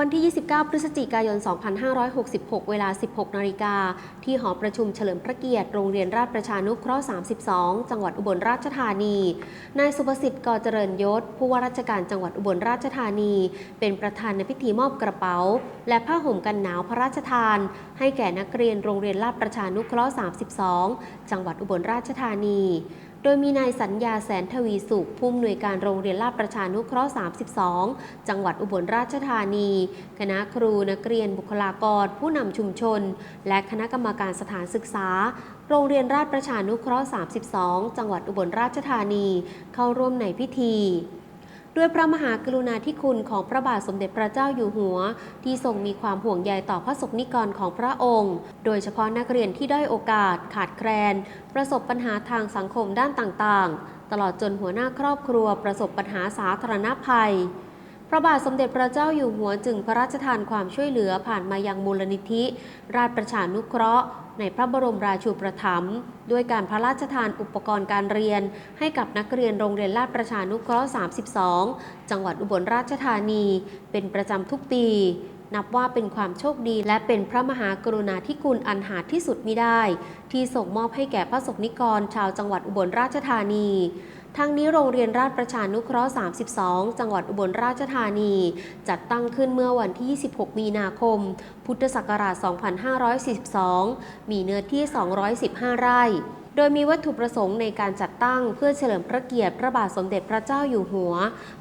วันที่ 29 พฤศจิกายน 2566 เวลา 16 นาฬิกา ที่หอประชุมเฉลิมพระเกียรติ โรงเรียนราชประชานุเคราะห์ 32 จังหวัดอุบลราชธานี นายสุประสิทธิ์กอเจริญยศ ผู้ว่าราชการจังหวัดอุบลราชธานี เป็นประธานในพิธีมอบกระเป๋า และผ้าห่มกันหนาวพระราชทาน ให้แก่นักเรียนโรงเรียนราชประชานุเคราะห์ 32 จังหวัดอุบลราชธานี โดยมีนายสัญญาแสนทวีสุขผู้อำนวยการโรงเรียนลาดประชานุเคราะห์ 32 จังหวัดอุบลราชธานี คณะครูนักเรียนบุคลากร ผู้นำชุมชน และคณะกรรมการสถานศึกษา โรงเรียนราชประชานุเคราะห์ 32 จังหวัดอุบลราชธานี เข้าร่วมในพิธี ด้วยพระมหากรุณาธิคุณของพระบาทสมเด็จพระเจ้าอยู่หัว ที่ทรงมีความห่วงใยต่อพระสงฆ์นิกรของพระองค์ โดยเฉพาะนักเรียนที่ด้อยโอกาส ขาดแคลน ประสบปัญหาทางสังคมด้านต่างๆ ตลอดจนหัวหน้าครอบครัวประสบปัญหาสาธารณภัย พระบาทสมเด็จพระเจ้าอยู่หัวจึงพระราชทานความช่วยเหลือผ่านมายังมูลนิธิ ราชประชานุเคราะห์ ในพระบรมราชูปถัมภ์ด้วยการพระราชทานอุปกรณ์การเรียน ให้กับนักเรียนโรงเรียนราชประชานุเคราะห์ 32 จังหวัดอุบลราชธานี เป็นประจำทุกปี นับว่าเป็นความโชคดีและเป็นพระมหากรุณาธิคุณอันหาที่สุดมิได้ ที่ส่งมอบให้แก่พระสงฆ์นิกร ชาวจังหวัดอุบลราชธานีทั้งนี้โรงเรียนราชประชานุเคราะห์ 32 จังหวัดอุบลราชธานี จัดตั้งขึ้นเมื่อวันที่ 26 มีนาคม พุทธศักราช 2542 มีเนื้อที่ 215 ไร่ โดยมีวัตถุประสงค์ในการจัดตั้งเพื่อเฉลิมพระเกียรติพระบาทสมเด็จพระเจ้าอยู่หัว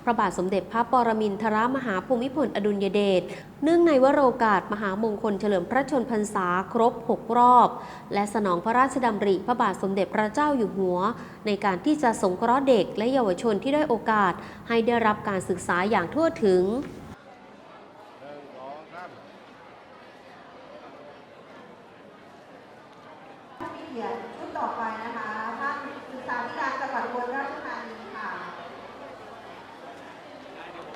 พระบาทสมเด็จพระปรมินทรมหาภูมิพลอดุลยเดช เนื่องในวโรกาสมหามงคลเฉลิมพระชนพรรษาครบ 6 รอบ และสนองพระราชดำริพระบาทสมเด็จพระเจ้าอยู่หัว ในการที่จะสงเคราะห์เด็กและเยาวชนที่ได้โอกาส ให้ได้รับการศึกษาอย่างทั่วถึง กียรติชุดต่อไปนะคะท่านศึกษาธิการจังหวัดอุบลราชธาน